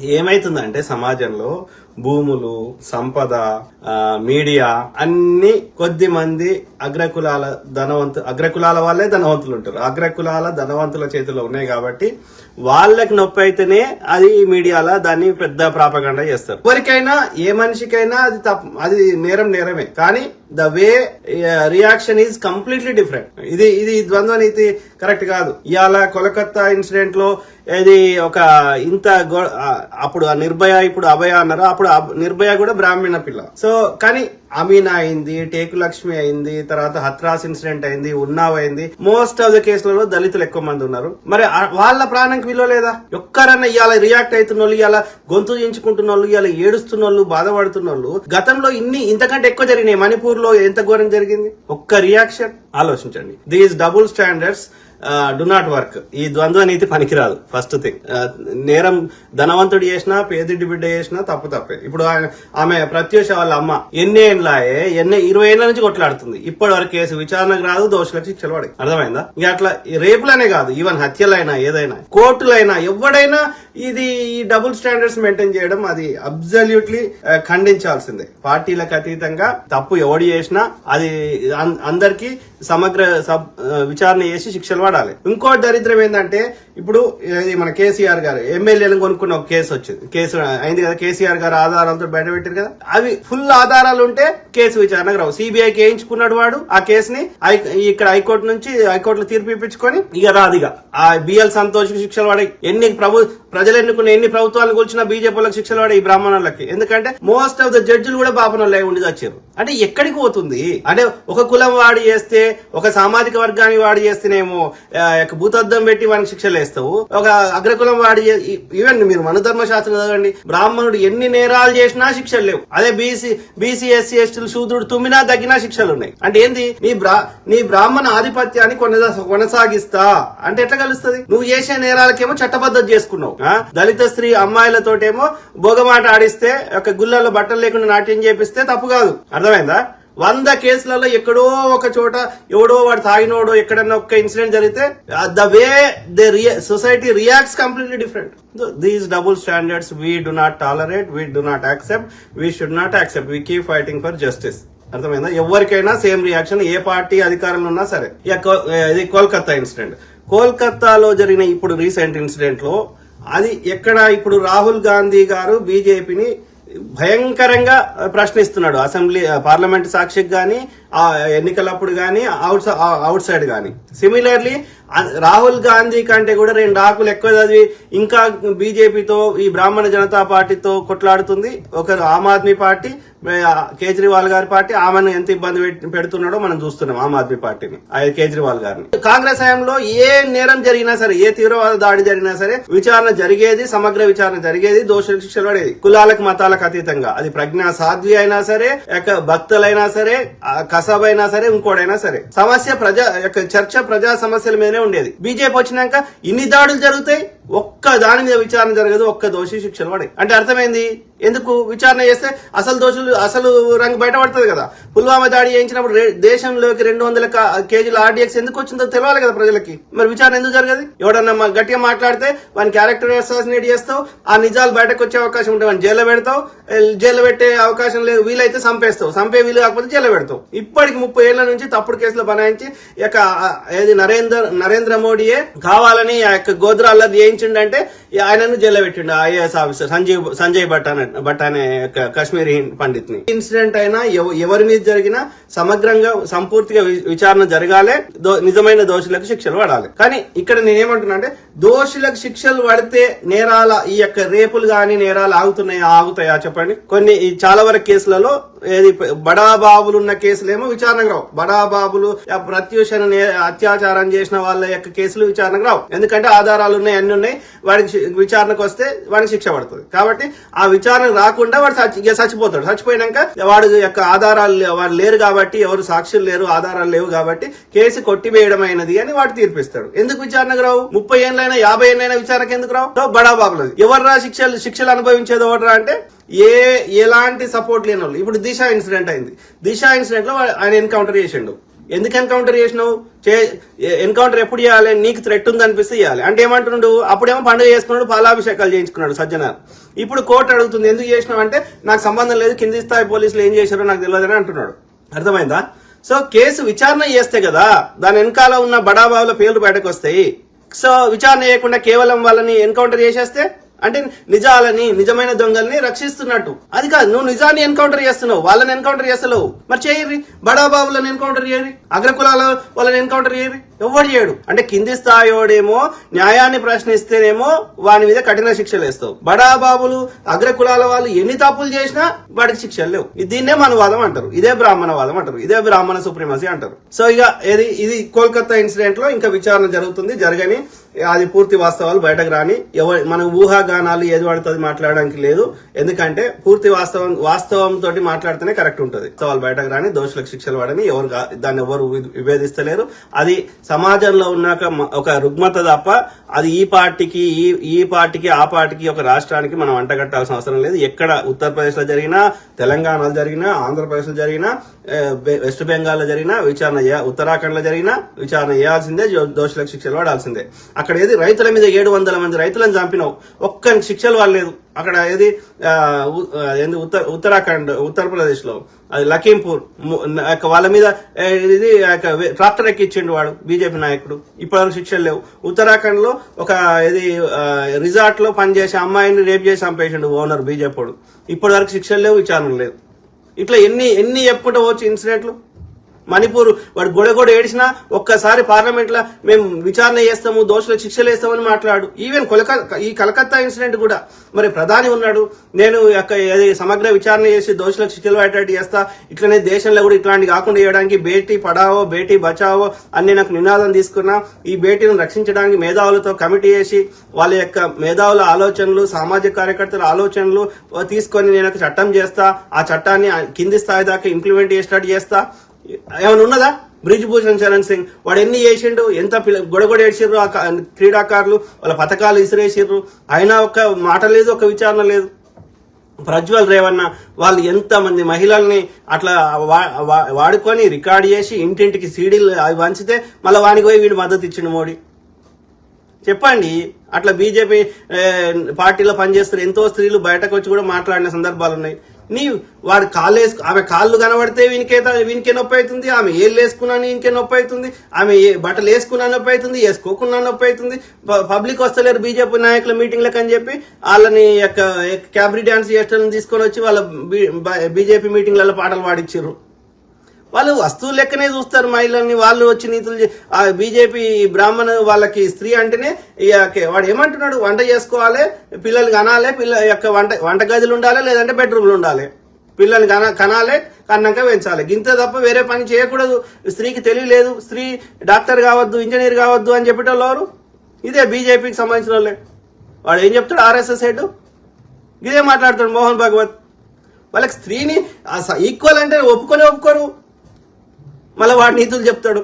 ఏమైతుందంటే సమాజంలో భూములు సంపద మీడియా అన్ని కొద్ది మంది అగ్రకులాల ధనవంతు అగ్రకులాల వాళ్ళే ధనవంతులు ఉంటారు. అగ్రకులాల ధనవంతుల చేతిలో ఉన్నాయి కాబట్టి వాళ్ళకి నొప్పి అయితేనే అది మీడియాలో దాన్ని పెద్ద ప్రాపగండ చేస్తారు. ఎవరికైనా ఏ మనిషికైనా అది తప్పు అది నేరం నేరమే. కానీ the way reaction is completely different. ఇది ఇది ద్వంద్వ నీతి కరెక్ట్ కాదు. ఇవాళ కోలకత్తా ఇన్సిడెంట్లో ఇది ఒక ఇంత అప్పుడు ఆ నిర్భయ ఇప్పుడు అభయ అన్నారు? అప్పుడు అప్పుడు నిర్భయ కూడా బ్రాహ్మణ పిల్ల. సో కానీ అమీనా అయింది టేకు లక్ష్మి అయింది తర్వాత హత్రాస్ ఇన్సిడెంట్ అయింది ఉన్నావ్ అయింది. మోస్ట్ ఆఫ్ ద కేసులలో దళితులు ఎక్కువ మంది ఉన్నారు. మరి వాళ్ళ ప్రాణంకి విలువ లేదా? ఒక్కరన్నా ఇవాళ రియాక్ట్ అవుతున్న వాళ్ళు ఇవాళ గొంతు చేయించుకుంటున్న వాళ్ళు ఇవాళ ఏడుస్తున్న వాళ్ళు బాధపడుతున్న వాళ్ళు గతంలో ఇన్ని ఇంతకంటే ఎక్కువ జరిగినాయి. మణిపూర్లో ఎంత ఘోరం జరిగింది? ఒక్క రియాక్షన్ ఆలోచించండి. These double standards do not work ఈ ద్వంద్వ నీతి పనికిరాదు. ఫస్ట్ థింగ్ నేరం ధనవంతుడు చేసినా పేదింటి బిడ్డ చేసినా తప్పు తప్పే. ఇప్పుడు ఆయన- ఆమె ప్రత్యూష వాళ్ళ అమ్మ ఎన్ని ఏళ్ళాయే ఎన్ని ఇరవై ఏళ్ళ నుంచి కొట్లాడుతుంది. ఇప్పటి వరకు కేసు విచారణకు రాదు దోషులకు శిక్షలు పడే అర్థమైందా? ఇక అట్లా రేపులనే కాదు ఈవెన్ హత్యలైనా ఏదైనా కోర్టులైనా ఎవడైనా ఇది ఈ డబుల్ స్టాండర్డ్స్ మెయింటైన్ చేయడం అది అబ్జల్యూట్లీ ఖండించాల్సిందే. పార్టీలకు అతీతంగా తప్పు ఎవడు చేసినా అది అందరికీ సమగ్ర సబ్ విచారణ చేసి శిక్షలు పడాలి ఇంకో దరిద్రం ఏంటంటే ఇప్పుడు మన కేసీఆర్ గారు ఎమ్మెల్యేలను కొనుక్కున్న ఒక కేసు వచ్చింది. కేసు అయింది కదా కేసీఆర్ గారు ఆధారాలతో బయట పెట్టారు కదా. అవి ఫుల్ ఆధారాలు ఉంటే కేసు విచారణకు రావు. సిబిఐకి వేయించుకున్నాడు వాడు ఆ కేసుని ఇక్కడ హైకోర్టు నుంచి హైకోర్టులో తీర్పు ఇప్పించుకొని ఇక రాదిగా ఆ బిఎల్ సంతోష్ శిక్షలు పడే ఎన్ని ప్రభు ప్రజలు ఎన్నుకున్న ఎన్ని ప్రభుత్వాలను కూల్చిన బీజేపీలకు శిక్షలు పడే ఈ బ్రాహ్మణులకి. ఎందుకంటే మోస్ట్ ఆఫ్ ద జడ్జిలు కూడా బాపనోళ్ళే ఉండి వచ్చారు అంటే ఎక్కడికి పోతుంది? అంటే ఒక కులం వాడి చేస్తే ఒక సామాజిక వర్గాన్ని వాడి చేస్తేనేమో యొక్క భూతద్దం పెట్టి వానికి శిక్షలు వేస్తావు ఒక అగ్రకులం వాడి ఈవెన్ మీరు మనధర్మ శాస్త్రం చదవండి బ్రాహ్మణుడు ఎన్ని నేరాలు చేసినా శిక్షలు లేవు. అదే బీసీ బీసీ ఎస్సీ ఎస్టీలు శూద్రుడు తుమ్మినా తగ్గినా శిక్షలు ఉన్నాయి. అంటే ఏంది? నీ బ్రా నీ బ్రాహ్మణ ఆధిపత్యాన్ని కొనసా- కొనసాగిస్తా. అంటే ఎట్లా కలుస్తుంది? నువ్వు చేసే నేరాలకేమో చట్టబద్ధత చేసుకున్నావు. ఆ? దళిత స్త్రీ అమ్మాయిలతోటేమో భోగమాట ఆడిస్తే ఒక గుళ్ళల్లో బట్టలు లేకుండా నాట్యం చేపిస్తే తప్పు కాదు. అర్థమైందా? వంద కేసులలో ఎక్కడో ఒక చోట ఎవడో వాడు తాగినోడో ఎక్కడన్నా ఒక ఇన్సిడెంట్ జరిగితే the way the society reacts completely different. These double standards we do not tolerate we do not accept we should not accept we keep fighting for justice. అర్థమైందా? ఎవరికైనా సేమ్ రియాక్షన్ ఏ పార్టీ అధికారంలో ఉన్నా సరే. ఇది Kolkata incident. కోల్కతాలో జరిగిన ఇప్పుడు recent ఇన్సిడెంట్లో అది ఎక్కడ ఇప్పుడు రాహుల్ గాంధీ గారు బీజేపీని భయంకరంగా ప్రశ్నిస్తున్నాడు. అసెంబ్లీ పార్లమెంట్ సాక్షికి కానీ ఎన్నికలప్పుడు కానీ అవుట్ అవుట్ సైడ్ కానీ సిమిలర్లీ రాహుల్ గాంధీ కంటే కూడా రెండు ఆకులు ఎక్కువ చదివి ఇంకా బీజేపీతో ఈ బ్రాహ్మణ జనతా పార్టీతో కొట్లాడుతుంది. ఒక ఆమ్ ఆద్మీ పార్టీ కేజ్రీవాల్ గారి పార్టీ ఆమెను ఎంత ఇబ్బంది పెడుతున్నాడో మనం చూస్తున్నాం ఆమ్ ఆద్మీ పార్టీని కేజ్రీవాల్ గారిని. కాంగ్రెస్ హయాంలో ఏ నేరం జరిగినా సరే ఏ తీవ్రవాద దాడి జరిగినా సరే విచారణ జరిగేది సమగ్ర విచారణ జరిగేది దోష శిక్షలు పడేది. కులాలకు మతాలకు అతీతంగా. అది ప్రజ్ఞా సాధ్వి అయినా సరే భక్తులైనా సరే కసబ్ అయినా సరే ఇంకోడైనా సరే. సమస్య ప్రజా యొక్క చర్చ ప్రజా సమస్యల మీదనే ఉండేది. బీజేపీ వచ్చినాక ఇన్ని దాడులు జరుగుతాయి ఒక్క దాని మీద విచారణ జరగదు ఒక్క దోషి శిక్షలు పడే అంటే అర్థమైంది? ఎందుకు విచారణ చేస్తే అసలు దోషులు అసలు రంగు బయటపడుతుంది కదా. పుల్వామా దాడి చేయించినప్పుడు దేశంలోకి రెండు వందల కేజీలు కేజీల ఆర్డీఎక్స్ ఎందుకు వచ్చిందో తెలియాలి కదా ప్రజలకి. మరి విచారణ ఎందుకు జరగదు? ఎవడన్నా గట్టిగా మాట్లాడితే వాని క్యారెక్టర్ అసాసినేట్ చేస్తావు ఆ నిజాలు బయటకు వచ్చే అవకాశం ఉంటే వాడిని జైల్లో పెడతావు జైల్లో పెట్టే అవకాశం లేదు వీలైతే సంపేస్తావు సంపే వీలు కాకపోతే జైల్లో పెడతావు. ఇప్పటికి ముప్పై ఏళ్ళ నుంచి తప్పుడు కేసులు బనాయించి యొక్క ఏది నరేంద్ర నరేంద్ర మోడీయే కావాలని ఆ యొక్క గోద్రాల్లో చేయించిండంటే అంటే ఆయనను జైల్లో పెట్టిండు ఐఏఎస్ ఆఫీసర్ సంజయ్ సంజయ్ భట్ అనే భట్ అనే కాశ్మీరీ పండిత్ని ఇన్సిడెంట్ అయినా ఎవ- ఎవరి మీద జరిగినా సమగ్రంగా సంపూర్తిగా విచారణ జరగాలే దో- నిజమైన దోషులకు శిక్షలు పడాలి. కానీ ఇక్కడ నేనేమంటున్నా అంటే దోషులకు శిక్షలు పడితే నేరాల ఈ యొక్క రేపులు గాని నేరాలు ఆగుతున్నాయా ఆగుతాయా చెప్పండి. కొన్ని చాలా వరకు కేసులలో ఏది బడా బాబులు ఉన్న కేసులేమో విచారణకు రావు. బడా బాబులు ప్రత్యూషణ నే- అత్యాచారం చేసిన వాళ్ళ యొక్క కేసులు విచారణకు రావు. ఎందుకంటే ఆధారాలు ఉన్నాయి అన్ని ఉన్నాయి. వాడికి విచారణకు వస్తే వాడికి శిక్ష పడుతుంది. కాబట్టి ఆ విచారణ రాకుండా వాడు ఇక చచ్చిపోతాడు. చచ్చిపోయినాక వాడు యొక్క ఆధారాలు వాడు లేరు కాబట్టి ఎవరు సాక్షులు లేరు ఆధారాలు లేవు కాబట్టి కేసు కొట్టివేయడం అయినది అని వాడు తీర్పిస్తాడు. ఎందుకు విచారణకు రావు? ముప్పై ఏళ్ళైనా యాభై ఏళ్ళైనా విచారణకు ఎందుకు రావు? సో బడా బాబులది. ఎవర్రా శిక్షలు శిక్షలు అనుభవించేది ఒకటరా అంటే ఏ ఎలాంటి సపోర్ట్ లేని వాళ్ళు ఇప్పుడు దిశ ఇన్సిడెంట్ అయింది. దిశ ఇన్సిడెంట్లో ఆయన ఎన్కౌంటర్ చేసిండు. ఎందుకు ఎన్కౌంటర్ చేసినావు? చే ఎన్కౌంటర్ ఎప్పుడు చేయాలి? నీకు థ్రెట్ ఉంది అనిపిస్తే చేయాలి. అంటే ఏమంటున్నాడు? అప్పుడేమో పండుగ చేసుకున్నాడు పాలాభిషేకాలు చేయించుకున్నాడు సజ్జనార్. ఇప్పుడు కోర్టు అడుగుతుంది ఎందుకు చేసినావు? అంటే నాకు సంబంధం లేదు కింది స్థాయి పోలీసులు ఏం చేశారో నాకు తెలియదని అంటున్నాడు. అర్థమైందా? సో కేసు విచారణ చేస్తే కదా దాని వెనకాల ఉన్న బడాబాబుల పేర్లు బయటకు వస్తాయి. సో విచారణ చేయకుండా కేవలం వాళ్ళని ఎన్కౌంటర్ చేసేస్తే అంటే నిజాలని నిజమైన దొంగల్ని రక్షిస్తున్నట్టు. అది కాదు నువ్వు నిజాన్ని ఎన్కౌంటర్ చేస్తున్నావు వాళ్ళని ఎన్కౌంటర్ చేస్తలేవు. మరి చేయర్రి బడాబాబులను ఎన్కౌంటర్ చేయరి అగ్రకులాల వాళ్ళని ఎన్కౌంటర్ చేయరి ఎవడు చేయడు? అంటే కింది స్థాయిడేమో న్యాయాన్ని ప్రశ్నిస్తేనేమో వాని మీద కఠిన శిక్షలు వేస్తావు. బడాబాబులు అగ్రకులాల వాళ్ళు ఎన్ని తప్పులు చేసినా వాడికి శిక్షలు లేవు. దీన్నే మనవాదం అంటారు. ఇదే బ్రాహ్మణవాదం అంటారు. ఇదే బ్రాహ్మణ సుప్రీమసీ అంటారు. సో ఇక ఇది ఇది కోల్కతా ఇన్సిడెంట్లో ఇంకా విచారణ జరుగుతుంది జరగని అది పూర్తి వాస్తవాలు బయటకు రాని ఎవరి మన ఊహాగానాలు ఏది పడుతుంది మాట్లాడడానికి లేదు. ఎందుకంటే పూర్తి వాస్తవం వాస్తవం తోటి మాట్లాడితేనే కరెక్ట్ ఉంటుంది. వాస్తవాలు బయటకు రాని దోషులకు శిక్షలు పడని ఎవరు దాన్ని ఎవరు విభేదిస్తలేరు. అది సమాజంలో ఉన్నాక ఒక రుగ్మత తప్ప అది ఈ పార్టీకి ఈ ఈ పార్టీకి ఆ పార్టీకి ఒక రాష్ట్రానికి మనం అంటగట్టాల్సిన అవసరం లేదు. ఎక్కడ ఉత్తరప్రదేశ్లో జరిగినా తెలంగాణలో జరిగినా ఆంధ్రప్రదేశ్లో జరిగినా బె- వెస్ట్ బెంగాల్లో జరిగినా విచారణ ఉత్తరాఖండ్లో జరిగినా విచారణ చేయాల్సిందే దోషులకు శిక్షలు పడాల్సిందే. అక్కడ ఏది రైతుల మీద ఏడు వందల మంది రైతులను చంపినావు ఒక్క శిక్షలు వాళ్ళలేదు అక్కడ ఏది? ఉ- ఏంది? ఉత్తర ఉత్తరాఖండ్ ఉత్తరప్రదేశ్లో అది లఖీంపూర్. వాళ్ళ మీద ఇది ట్రాక్టర్ ఎక్కిచ్చిండు వాడు బీజేపీ నాయకుడు. ఇప్పటివరకు శిక్షలు లేవు. ఉత్తరాఖండ్లో ఒక ఇది రిజార్ట్లో పనిచేసే అమ్మాయిని రేప్ చేసి చంపేసిండు ఓనర్ బీజేపీ ఇప్పటివరకు శిక్షలు లేవు విచారణ లేదు ఇట్లా ఎన్ని ఎన్ని చెప్పుకుంటూ పోవచ్చు ఇన్సిడెంట్లు? మణిపూర్ వాడు గొడగొడ ఏడిచినా ఒక్కసారి పార్లమెంట్లో మేము విచారణ చేస్తాము దోషులకు శిక్షలు వేస్తామని మాట్లాడు. ఈవెన్ కొలకత్తా ఈ కలకత్తా ఇన్సిడెంట్ కూడా. మరి ప్రధాని ఉన్నాడు. నేను యొక్క సమగ్ర విచారణ చేసి దోషులకు శిక్షలు పడేటట్టు చేస్తా. ఇట్లనే దేశంలో కూడా ఇట్లాంటి కాకుండా చేయడానికి బేటీ పడావో బేటీ బచావో అన్ని నాకు నినాదం తీసుకున్నా. ఈ బేటీని రక్షించడానికి మేధావులతో కమిటీ చేసి వాళ్ళ యొక్క మేధావుల ఆలోచనలు సామాజిక కార్యకర్తల ఆలోచనలు తీసుకొని నేను చట్టం చేస్తా. ఆ చట్టాన్ని కింది స్థాయి దాకా ఇంప్లిమెంట్ చేసేటట్టు చేస్తా. ఏమైనా ఉన్నదా? బ్రిజ్ భూషణ్ చరణ్ సింగ్. వాడు ఎన్ని చేసిండు? ఎంత పిల్ల గొడగొడ ఏడ్చిర్రు ఆ క్రీడాకారులు? వాళ్ళ పథకాలు ఇసిరేసిర్రు. అయినా ఒక మాట లేదు ఒక విచారణ లేదు. ప్రజ్వల్ రేవన్న వాళ్ళు ఎంతమంది మహిళల్ని అట్లా వా- వాడుకొని రికార్డ్ చేసి ఇంటింటికి సీడీలు అవి పంచితే మళ్ళీ వానికి పోయి వీడు మద్దతు ఇచ్చిండు మోడీ. చెప్పండి. అట్లా బీజేపీ పార్టీలో పనిచేస్తున్న ఎంతో స్త్రీలు బయటకు వచ్చి కూడా మాట్లాడిన సందర్భాలు ఉన్నాయి నీ వాడు కాళ్ళు వేసుకు ఆమె కాళ్ళు కనబడితే వీనికే వీనికే నొప్పి అవుతుంది ఆమె ఏళ్ళు వేసుకున్నాను ఇంకే నొప్పి అవుతుంది ఆమె బట్టలు వేసుకున్నా నొప్పి అవుతుంది వేసుకోకున్నా నొప్పి అవుతుంది ప- పబ్లిక్ వస్తలేరు బీజేపీ నాయకుల మీటింగ్లకు అని చెప్పి వాళ్ళని యొక్క క్యాబ్రీ డ్యాన్స్ చేసేటోళ్ళని తీసుకొని వచ్చి వాళ్ళ బీజేపీ మీటింగ్లలో పాటలు పాడిచ్చిర్రు. వాళ్ళు వస్తువులు లెక్కనే చూస్తారు మహిళల్ని వాళ్ళు వచ్చి నీతులు ఆ బీజేపీ బ్రాహ్మణ వాళ్ళకి స్త్రీ అంటేనే ఇక వాడు ఏమంటున్నాడు? వంట చేసుకోవాలి పిల్లలు కనాలి పిల్ల యొక్క వంట వంట గదులు ఉండాలి లేదంటే బెడ్రూమ్లు ఉండాలి. పిల్లలు కన కనాలి కన్నాక పెంచాలి. గింత తప్ప వేరే పని చేయకూడదు. స్త్రీకి తెలియలేదు. స్త్రీ డాక్టర్ కావద్దు ఇంజనీర్ కావద్దు అని చెప్పేటోళ్ళు ఎవరు? ఇదే బీజేపీకి సంబంధించిన వాళ్ళే. వాడు ఏం చెప్తాడు ఆర్ఎస్ఎస్ హెడ్? ఇదే మాట్లాడతాడు మోహన్ భగవత్. వాళ్ళకి స్త్రీని ఈక్వల్ అంటే ఒప్పుకొని ఒప్పుకోరు. మళ్ళీ వాడి నీతులు చెప్తాడు.